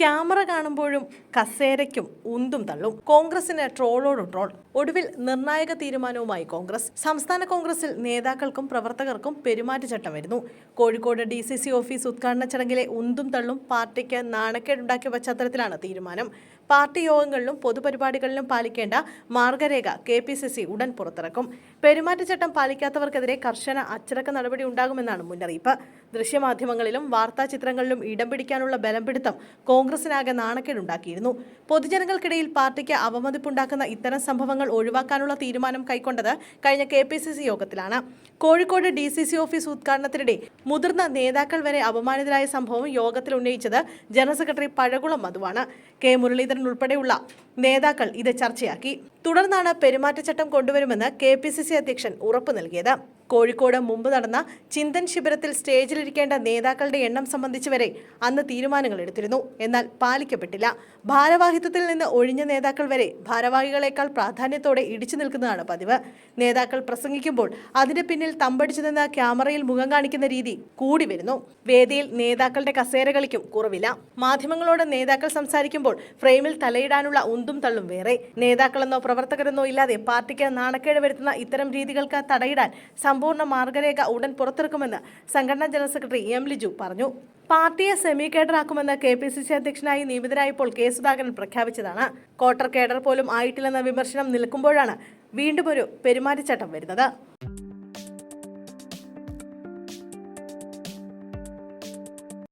Camera കാണുമ്പോഴും കസേരയ്ക്കും ഉന്തും തള്ളും. കോൺഗ്രസിന് ട്രോളോട് ട്രോൾ. ഒടുവിൽ നിർണായക തീരുമാനവുമായി കോൺഗ്രസ്. സംസ്ഥാന കോൺഗ്രസിൽ നേതാക്കൾക്കും പ്രവർത്തകർക്കും പെരുമാറ്റച്ചട്ടം വരുന്നു. Kozhikode D C C office ഉദ്ഘാടന ചടങ്ങിലെ ഉന്തും തള്ളും പാർട്ടിക്ക് നാണക്കേടുണ്ടാക്കിയ പശ്ചാത്തലത്തിലാണ് തീരുമാനം. പാർട്ടി യോഗങ്ങളിലും പൊതുപരിപാടികളിലും പാലിക്കേണ്ട മാർഗരേഖ കെ പി സി സി ഉടൻ പുറത്തിറക്കും. പെരുമാറ്റച്ചട്ടം പാലിക്കാത്തവർക്കെതിരെ കർശന അച്ചടക്ക നടപടി ഉണ്ടാകുമെന്നാണ് മുന്നറിയിപ്പ്. ദൃശ്യമാധ്യമങ്ങളിലും വാർത്താ ചിത്രങ്ങളിലും ഇടം പിടിക്കാനുള്ള ബലം പിടുത്തം കോൺഗ്രസിനാകെ നാണക്കേടുണ്ടാക്കിയിരുന്നു. പൊതുജനങ്ങൾക്കിടയിൽ പാർട്ടിക്ക് അവമതിപ്പുണ്ടാക്കുന്ന ഇത്തരം സംഭവങ്ങൾ ഒഴിവാക്കാനുള്ള തീരുമാനം കൈക്കൊണ്ടത് കഴിഞ്ഞ കെ യോഗത്തിലാണ്. കോഴിക്കോട് ഡി ഓഫീസ് ഉദ്ഘാടനത്തിനിടെ മുതിർന്ന നേതാക്കൾ വരെ അപമാനിതരായ സംഭവം യോഗത്തിൽ ഉന്നയിച്ചത് ജനറൽ സെക്രട്ടറി പഴകുളം മധുവാണ്. കെ മുരളീധരൻ ഉൾപ്പെടെയുള്ള നേതാക്കൾ ഇത് ചർച്ചയാക്കി. തുടർന്നാണ് പെരുമാറ്റച്ചട്ടം കൊണ്ടുവരുമെന്ന് കെ അധ്യക്ഷൻ ഉറപ്പു നൽകിയത്. കോഴിക്കോട് മുമ്പ് നടന്ന ചിന്തൻ ശിബിരത്തിൽ സ്റ്റേജിലിരിക്കേണ്ട നേതാക്കളുടെ എണ്ണം സംബന്ധിച്ച് വരെ അന്ന് തീരുമാനങ്ങൾ എടുത്തിരുന്നു. എന്നാൽ പാലിക്കപ്പെട്ടില്ല. ഭാരവാഹിത്വത്തിൽ നിന്ന് ഒഴിഞ്ഞ നേതാക്കൾ വരെ ഭാരവാഹികളെക്കാൾ പ്രാധാന്യത്തോടെ ഇടിച്ചു നിൽക്കുന്നതാണ് പതിവ്. നേതാക്കൾ പ്രസംഗിക്കുമ്പോൾ അതിന് പിന്നിൽ തമ്പടിച്ചു നിന്ന് ക്യാമറയിൽ മുഖം കാണിക്കുന്ന രീതി കൂടി വരുന്നു. വേദിയിൽ നേതാക്കളുടെ കസേരകളിക്കും കുറവില്ല. മാധ്യമങ്ങളോട് നേതാക്കൾ സംസാരിക്കുമ്പോൾ ഫ്രെയിമിൽ തലയിടാനുള്ള ഉന്തും തള്ളും വേറെ. നേതാക്കളെന്നോ പ്രവർത്തകരെന്നോ ഇല്ലാതെ പാർട്ടിക്ക് നാണക്കേട് വരുത്തുന്ന ഇത്തരം രീതികൾക്ക് തടയിടാൻ സമ്പൂർണ മാർഗരേഖ ഉടൻ പുറത്തിറക്കുമെന്ന് സംഘടനാ ജനറൽ സെക്രട്ടറി എം ലിജു പറഞ്ഞു. പാർട്ടിയെ സെമി കേഡറാക്കുമെന്ന് കെ പി സി സി അധ്യക്ഷനായി നിയമിതരായപ്പോൾ കെ സുധാകരൻ പ്രഖ്യാപിച്ചതാണ്. ക്വാർട്ടർ കേഡർ പോലും ആയിട്ടില്ലെന്ന വിമർശനം നിൽക്കുമ്പോഴാണ് വീണ്ടും ഒരു പെരുമാറ്റച്ചട്ടം വരുന്നത്.